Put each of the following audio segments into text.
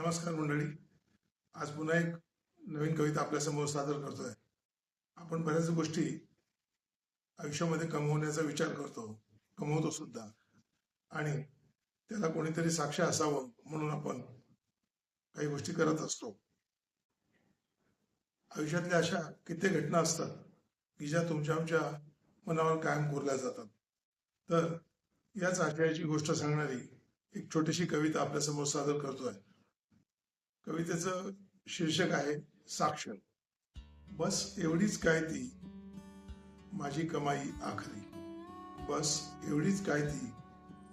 नमस्कार मंडळी. आज पुन्हा एक नवीन कविता आपल्यासमोर सादर करतोय. आपण बऱ्याच गोष्टी आयुष्यामध्ये कमवण्याचा विचार करतो कमवतो सुद्धा. आणि त्याला कोणीतरी साक्ष असावं म्हणून आपण काही गोष्टी करत असतो. आयुष्यातल्या अशा कित्येक घटना असतात की ज्या तुमच्या आमच्या मनावर कायम कोरल्या जातात. तर याच आशयाची गोष्ट सांगणारी एक छोटीशी कविता आपल्यासमोर सादर करतोय. कवितेचं शीर्षक आहे साक्ष बस एवढीच काय ती? माझी कमाई आखरी. बस एवढीच काय ती?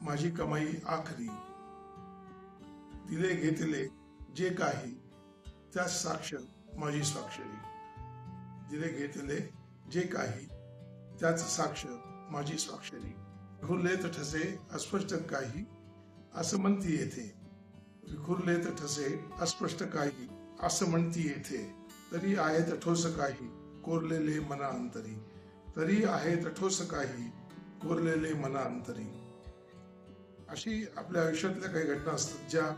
माझी कमाई आखरी. तिले घेतले जे काही त्या साक्ष माझी स्वाक्षरी दिले घेतले जे काही त्याच साक्ष माझी स्वाक्षरी विखुरलेत ठसे अस्पष्ट काही असं म्हणती येते. विखुरले तर ठसे अस्पष्ट काही असं म्हणती येथे. तरी आहेत ठोस काही कोरलेले मना अंतरी तरी आहेत ठोस काही कोरलेले मना अंतरी अशी आपल्या आयुष्यातल्या काही घटना असतात ज्या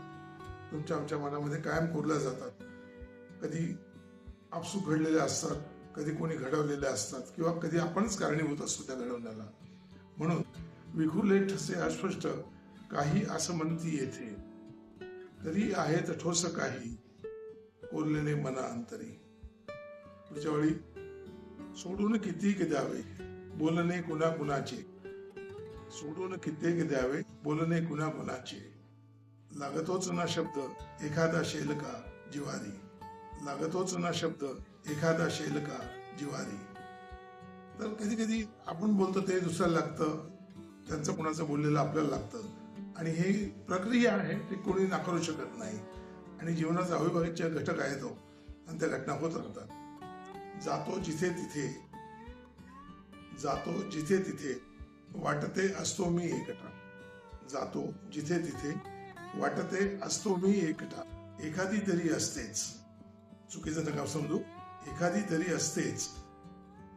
तुमच्या आमच्या मनामध्ये कायम कोरल्या जातात. कधी आपसूक घडलेल्या असतात कधी कोणी घडवलेल्या असतात किंवा कधी आपणच कारणीभूत असतो त्या घडवण्याला. म्हणून विखुरले ठसे अस्पष्ट काही असं म्हणती येथे. तरी आहेत ठोस काही. कोरलेले मना अंतरी. पुढच्या वेळी सोडून कितीक द्यावे? बोलणे कुणा कुणाचे सोडून कित्येक द्यावे? बोलणे कुणा कुणाचे लागतोच ना शब्द एखादा शेल का जिवारी. लागतोच ना शब्द एखादा शेल का जिवारी. तर कधी कधी आपण बोलतो ते दुसऱ्याला लागतं. त्यांचं कुणाचं बोललेलं आपल्याला लागतं. आणि हे प्रक्रिया आहे ती कोणी नाकारू शकत नाही. आणि जीवनाचा अविभाज्य घटक आहे तो. आणि त्या घटना होत राहतात. जातो जिथे तिथे. जातो जिथे तिथे. वाटते असतो मी एकटा. जातो जिथे तिथे. वाटते असतो मी एकटा. एखादी तरी असतेच. चुकीचं नका समजू. एखादी तरी असतेच.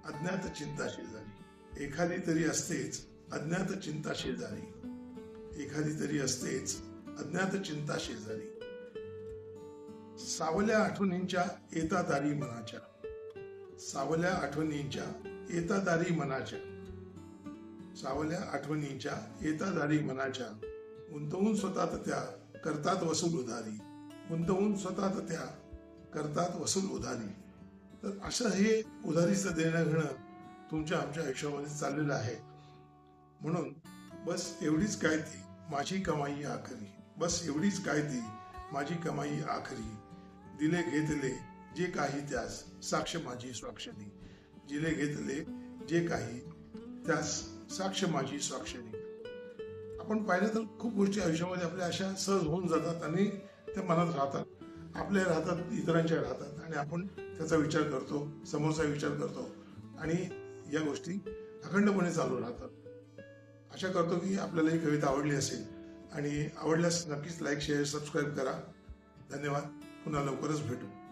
अज्ञात चिंता शेजारी एखादी तरी असतेच. अज्ञात चिंता शेजारी एखादी तरी असतेच अज्ञात चिंता शेजारी. सावल्या आठवणींच्या येतादारी मनाच्या. सावल्या आठवणींच्या येतादारी मनाच्या. सावल्या आठवणींच्या येतादारी मनाच्या. गुंतवून स्वतःत त्या करतात वसूल उधारी. गुंतवून स्वतःत त्या करतात वसूल उधारी. तर असं हे उधारीचं देणं घेणं तुमच्या आमच्या आयुष्यामध्ये चाललेलं आहे. म्हणून बस एवढीच काय ती. माझी कमाई आखरी. बस एवढीच काय ती. माझी कमाई आखरी. दिले घेतले जे काही त्यास. साक्ष माझी स्वाक्षरी. दिले घेतले जे काही त्यास. साक्ष माझी स्वाक्षरी. आपण पाहिलं तर खूप गोष्टी आयुष्यामध्ये आपल्या अशा सहज होऊन जातात आणि त्या मनात राहतात. आपल्या राहतात इतरांच्या राहतात. आणि आपण त्याचा विचार करतो समोरचा विचार करतो. आणि या गोष्टी अखंडपणे चालू राहतात. आशा करतो की आपल्याला ही कविता आवडली असेल. आणि आवडल्यास नक्कीच लाईक शेअर सबस्क्राईब करा. धन्यवाद. पुन्हा लवकरच भेटू.